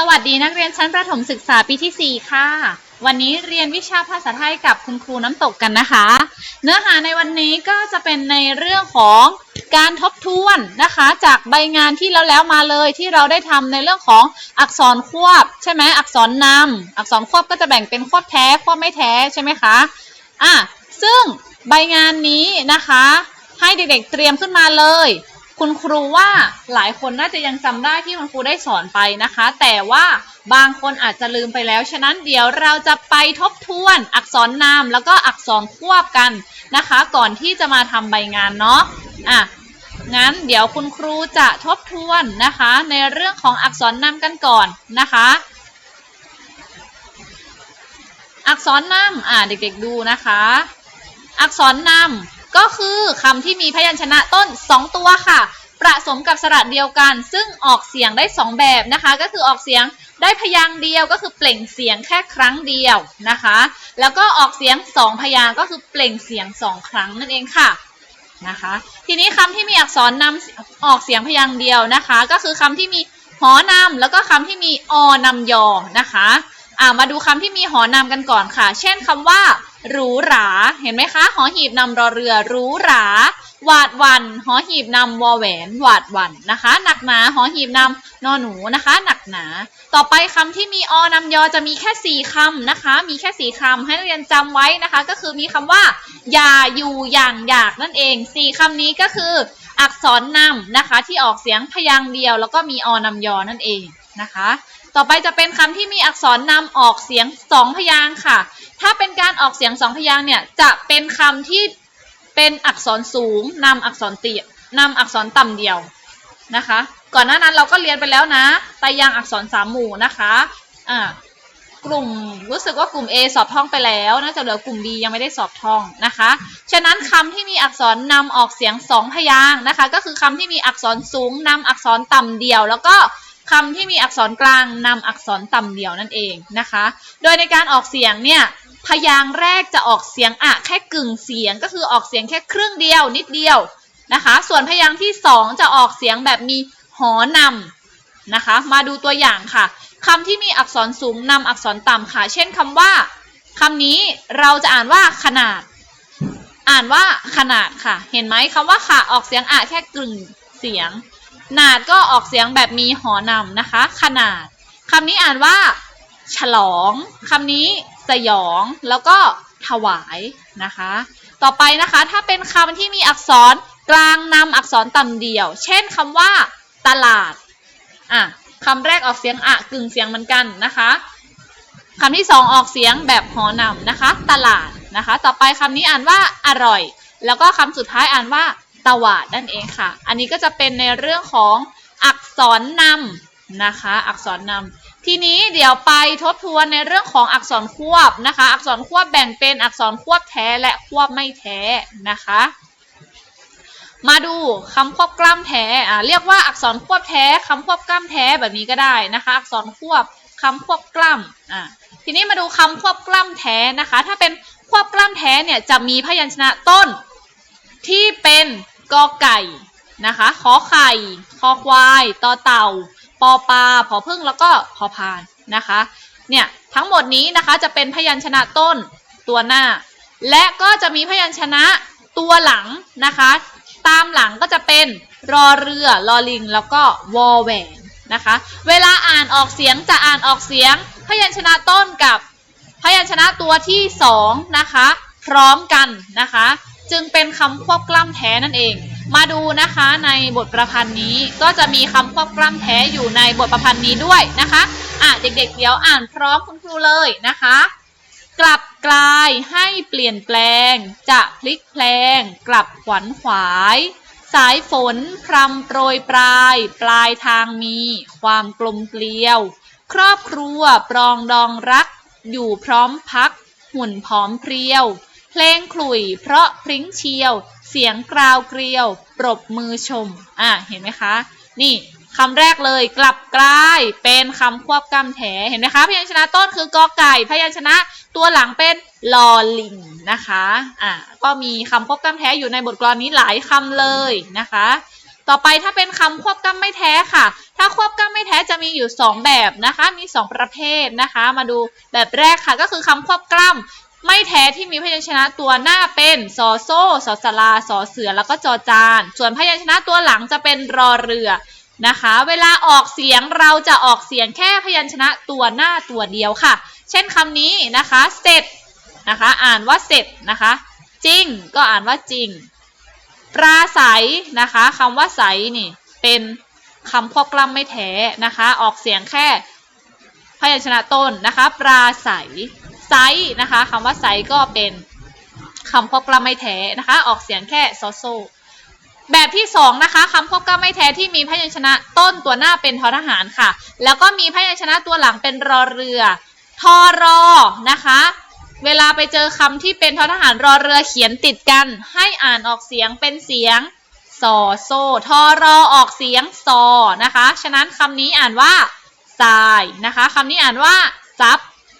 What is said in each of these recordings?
สวัสดีนักเรียนชั้นประถมศึกษาปีที่ 4 ค่ะ วันนี้เรียนวิชาภาษาไทยกับคุณครูน้ำตกกันนะคะ เนื้อหาในวันนี้ก็จะเป็นในเรื่องของการทบทวนนะคะ จากใบงานที่แล้วแล้วมาเลยที่เราได้ทำในเรื่องของอักษรควบ ใช่ไหมอักษรนำอักษรควบก็จะแบ่งเป็นควบแท้ควบไม่แท้ใช่ไหมคะอะซึ่งใบงานนี้นะคะ ให้เด็กๆเตรียมขึ้นมาเลย คุณครูว่าหลายคนน่าจะยังจำได้ที่คุณครูได้สอนไปนะคะ แต่ว่าบางคนอาจจะลืมไปแล้ว ฉะนั้นเดี๋ยวเราจะไปทบทวนอักษรนามแล้วก็อักษรควบกันนะคะ ก่อนที่จะมาทำใบงานเนาะอะงั้นเดี๋ยวคุณครูจะทบทวนนะคะ ในเรื่องของอักษรนามกันก่อนนะคะ อักษรนำอ่าเด็กๆดูนะคะ อักษรนำ ก็คือคำที่มีพยัญชนะต้น 2 ตัวค่ะ ประสมกับสระเดียวกัน ซึ่งออกเสียงได้ 2 แบบนะคะ ก็คือออกเสียงได้พยางเดียวก็คือเปล่งเสียงแค่ครั้งเดียวนะคะ แล้วก็ออกเสียง 2 พยางก็คือเปล่งเสียง 2 ครั้งนั่นเองค่ะนะคะ ทีนี้คำที่มีอักษรนำออกเสียงพยางเดียวนะคะ ก็คือคำที่มีหอนำแล้วก็คำที่มีอนำยอนะคะอ่ามาดูคำที่มีหอนำกันก่อนค่ะ เช่นคำว่า หรูหรา เห็นไหมคะ หอหีบนำรอเรือหรูหรา หวาดวันหอหีบนำวอแหวน หวาดวันนะคะ หนักหนาหอหีบนำนอหนูนะคะ หนักหนา ต่อไปคำที่มีอนำยอจะมีแค่4คำนะคะ มีแค่4คำให้นักเรียนจำไว้นะคะ ก็คือมีคำว่า อย่าอยู่อย่างอยากนั่นเอง4คำนี้ก็คือ อักษรนำนะคะ ที่ออกเสียงพยางค์เดียว แล้วก็มีอนำยอนั่นเองนะคะ ต่อไปจะเป็นคำที่มีอักษรนำออกเสียง2พยางค์ค่ะ ถ้าเป็นการออกเสียง2พยางค์เนี่ยจะเป็นคำที่เป็นอักษรสูงนำอักษรตีนำอักษรต่ำเดียวนะคะ ก่อนหน้านั้นเราก็เรียนไปแล้วนะตรยางอักษรสามหมู่นะคะอ่ากลุ่มรู้สึกว่ากลุ่ม A สอบท่องไปแล้วน่าจะเหลือกลุ่ม B ยังไม่ได้สอบท่องนะคะ ฉะนั้นคำที่มีอักษรนำออกเสียง2พยางค์นะคะ ก็คือคำที่มีอักษรสูงนำอักษรต่ำเดียว แล้วก็ คำที่มีอักษรกลางนำอักษรต่ำเดียวนั่นเองนะคะ โดยในการออกเสียงเนี่ยพยางค์แรกจะออกเสียงอะแค่กึ่งเสียงก็คือออกเสียงแค่ครึ่งเดียวนิดเดียวนะคะ ส่วนพยางค์ที่ 2 จะออกเสียงแบบมีหอนำนะคะ มาดูตัวอย่างค่ะคำที่มีอักษรสูงนำอักษรต่ำค่ะ เช่นคำว่าคำนี้เราจะอ่านว่าขนาด อ่านว่าขนาดค่ะ เห็นไหมคำว่าค่ะออกเสียงอะแค่กึ่งเสียง นาดก็ออกเสียงแบบมีหอนำนะคะ ขนาดคำนี้อ่านว่า ฉลองคำนี้สยองแล้วก็ถวายนะคะ ต่อไปนะคะถ้าเป็นคำที่มีอักษรกลางนำอักษรต่ำเดียว เช่นคำว่า ตลาดอะคำแรกออกเสียงอะกึ่งเสียงเหมือนกันนะคะคำที่สองออกเสียงแบบหอนำนะคะ ตลาดนะคะ ต่อไปคำนี้อ่านว่าอร่อย แล้วก็คำสุดท้ายอ่านว่า ตวาดนั่นเองค่ะ อันนี้ก็จะเป็นในเรื่องของอักษรนำนะคะ อักษรนำทีนี้เดี๋ยวไปทบทวนในเรื่องของอักษรควบนะคะ อักษรควบแบ่งเป็นอักษรควบแท้และควบไม่แท้นะคะมาดูคำควบกล้ำแท้อ่าเรียกว่าอักษรควบแท้คำควบกล้ำแท้แบบนี้ก็ได้นะคะ อักษรควบคำควบกล้ำอ่าทีนี้มาดูคำควบกล้ำแท้นะคะ ถ้าเป็นควบกล้ำแท้เนี่ยจะมีพยัญชนะต้นที่เป็น กอไก่นะคะขอไข่คอควายตอเต่า ปอปลาผอพึ่งแล้วก็พอพานนะคะ เนี่ยทั้งหมดนี้นะคะจะเป็นพยัญชนะต้นตัวหน้า และก็จะมีพยัญชนะตัวหลังนะคะ ตามหลังก็จะเป็นรอเรือรอลิงแล้วก็วอแหวนนะคะ เวลาอ่านออกเสียงจะอ่านออกเสียง พยัญชนะต้นกับพยัญชนะตัวที่สองนะคะ พร้อมกันนะคะ จึงเป็นคำควบกล้ำแท้นั่นเอง มาดูนะคะในบทประพันธ์นี้ก็จะมีคำควบกล้ำแท้อยู่ในบทประพันธ์นี้ด้วยนะคะอะเด็กๆเดี๋ยวอ่านพร้อมคุณครูเลยนะคะ กลับกลายให้เปลี่ยนแปลง จะพลิกแพลง กลับขวัญขวาย สายฝนพรำโปรยปลาย ปลายทางมี ความกลมเกลียว ครอบครัวปรองดองรัก อยู่พร้อมพัก หุ่นผอมเพรียว ลงขลุ่ย เพราะพริ้งเชียว เสียงกราวเกลียว ปรบมือชม อะ เห็นไหมคะ นี่คำแรกเลยกลับกลายเป็นคำควบกำแถเห็นไหมคะพยัญชนะต้นคือกอไก่ พยัญชนะตัวหลังเป็นลอลิงนะคะอะก็มีคำควบกำแท้อยู่ในบทกลอนนี้หลายคำเลยนะคะ ต่อไปถ้าเป็นคำควบกล้ำไม่แท้ค่ะ ถ้าควบกล้ำไม่แท้จะมีอยู่ 2 แบบนะคะ มี 2 ประเภทนะคะ มาดูแบบแรกค่ะก็คือคำควบกล้ำ ไม่แท้ที่มีพยัญชนะตัวหน้าเป็นสอโซ่สอสลาสอเสือแล้วก็จอจาน ส่วนพยัญชนะตัวหลังจะเป็นรอเรือนะคะ เวลาออกเสียงเราจะออกเสียงแค่พยัญชนะตัวหน้าตัวเดียวค่ะ เช่นคำนี้นะคะเสร็จนะคะอ่านว่าเสร็จนะคะจริงก็อ่านว่าจริง ปราศัยนะคะคำว่าใสนี่เป็นคำควบกล้ำไม่แท้นะคะ ออกเสียงแค่พยัญชนะต้นนะคะ ปราศัย ไซนะคะคำว่าไซก็เป็นคำควบกล้ำไม่แท้นะคะ ออกเสียงแค่โซโซแบบที่สองนะคะคำควบกล้ำไม่แท้ที่มีพยัญชนะต้นตัวหน้าเป็นทอทหารค่ะ แล้วก็มีพยัญชนะตัวหลังเป็นรอเรือ ทอรอนะคะ เวลาไปเจอคำที่เป็นทอทหารรอเรือเขียนติดกัน ให้อ่านออกเสียงเป็นเสียงซอโซทอรอออกเสียงซอนะคะ ฉะนั้นคำนี้อ่านว่าทรายนะคะคำนี้อ่านว่าซับ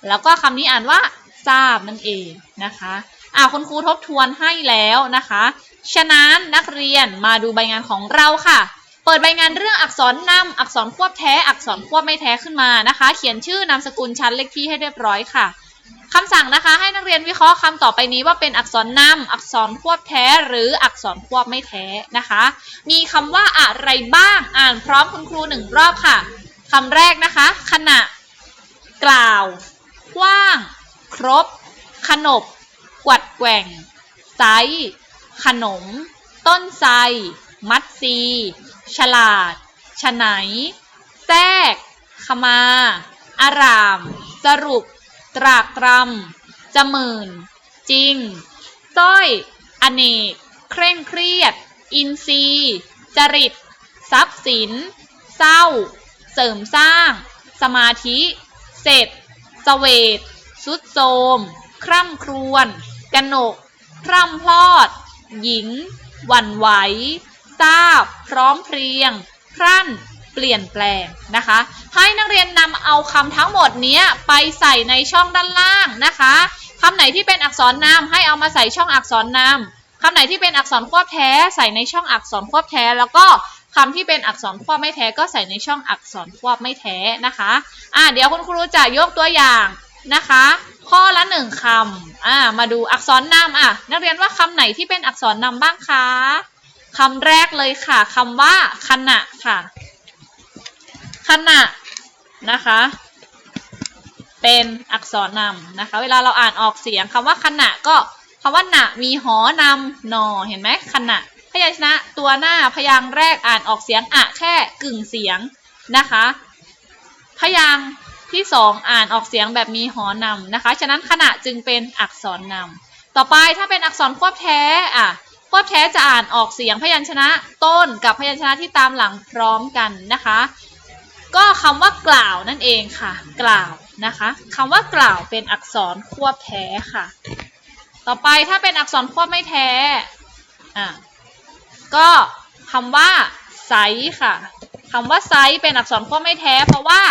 แล้วก็คำนี้อ่านว่าทราบนั่นเองนะคะอ่าคุณครูทบทวนให้แล้วนะคะ ฉะนั้นนักเรียนมาดูใบงานของเราค่ะ เปิดใบงานเรื่องอักษรนำอักษรควบแท้อักษรควบไม่แท้ขึ้นมานะคะ เขียนชื่อนามสกุลชั้นเลขที่ให้เรียบร้อยค่ะคำสั่งนะคะให้นักเรียนวิเคราะห์คำต่อไปนี้ว่าเป็นอักษรนำอักษรควบแท้หรืออักษรควบไม่แท้นะคะ มีคำว่าอะไรบ้างอ่านพร้อมคุณครูหนึ่งรอบค่ะคำแรกนะคะ ขณะกล่าว กว้าง ครบ ขนบ กวัดแกว่ง ไซส์ขนม ต้นไทรมัดซี ฉลาด ฉไหน แทรก ขมา อาราม สรุป ตรากตรำจะหมื่น จริง ต้อย อเนก เคร่งเครียด อินทรีย์จริต ทรัพย์สิน เศร้า เสริมสร้าง สมาธิ เสร็จ เสวตสุดโทมคร่ำครวญกนก พร่ำพลอด หญิง หวั่นไหวทราบ พร้อมเพรียงพรั่น เปลี่ยนแปลงนะคะ ให้นักเรียนนำเอาคำทั้งหมดนี้ไปใส่ในช่องด้านล่างนะคะคำไหนที่เป็นอักษรนำให้เอามาใส่ช่องอักษรนำคำไหนที่เป็นอักษรควบแท้ใส่ในช่องอักษรควบแท้แล้วก็ คำที่เป็นอักษรควบไม่แท้ก็ใส่ในช่องอักษรควบไม่แท้นะคะอ่าเดี๋ยวคุณครูจะยกตัวอย่างนะคะ ข้อละหนึ่งคำอ่ามาดูอักษรนำอะ นักเรียนว่าคำไหนที่เป็นอักษรนำบ้างคะคำแรกเลยค่ะคำว่าขณะค่ะขณะนะคะ เป็นอักษรนำนะคะ เวลาเราอ่านออกเสียงคำว่าขณะก็คำว่าหนะมีหอนำนอเห็นไหมขณะ พยัญชนะตัวหน้าพยางค์แรกอ่านออกเสียงอะแค่กึ่งเสียงนะคะ พยางค์ที่สองอ่านออกเสียงแบบมีหอนำนะคะ ฉะนั้นขณะจึงเป็นอักษรนำต่อไปถ้าเป็นอักษรควบแท้อะควบแท้จะอ่านออกเสียงพยัญชนะต้นกับพยัญชนะที่ตามหลังพร้อมกันนะคะ ก็คำว่ากล่าวนั่นเองค่ะ กล่าวนะคะคำว่ากล่าวเป็นอักษรควบแท้ค่ะ ต่อไปถ้าเป็นอักษรควบไม่แท้อะ ก็คำว่าไซส์ค่ะคำว่าไซส์เป็นอักษรควบไม่แท้ เพราะว่า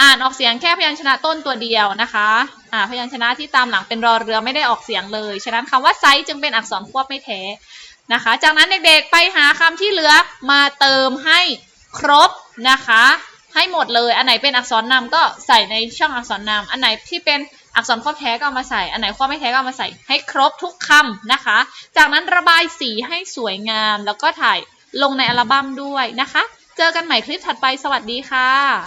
อ่านออกเสียงแค่พยัญชนะต้นตัวเดียวนะคะอ่าพยัญชนะที่ตามหลังเป็นรอเรือไม่ได้ออกเสียงเลย ฉะนั้นคำว่าไซส์จึงเป็นอักษรควบไม่แท้นะคะ จากนั้นเด็กๆไปหาคำที่เหลือมาเติมให้ครบนะคะ ให้หมดเลย อันไหนเป็นอักษรนำก็ใส่ในช่องอักษรนำอันไหนที่เป็น อักษรควบแท้ก็เอามาใส่ อันไหนควบไม่แท้ก็เอามาใส่ ให้ครบทุกคำนะคะ จากนั้นระบายสีให้สวยงามแล้วก็ถ่ายลงในอัลบั้มด้วยนะคะ เจอกันใหม่คลิปถัดไป สวัสดีค่ะ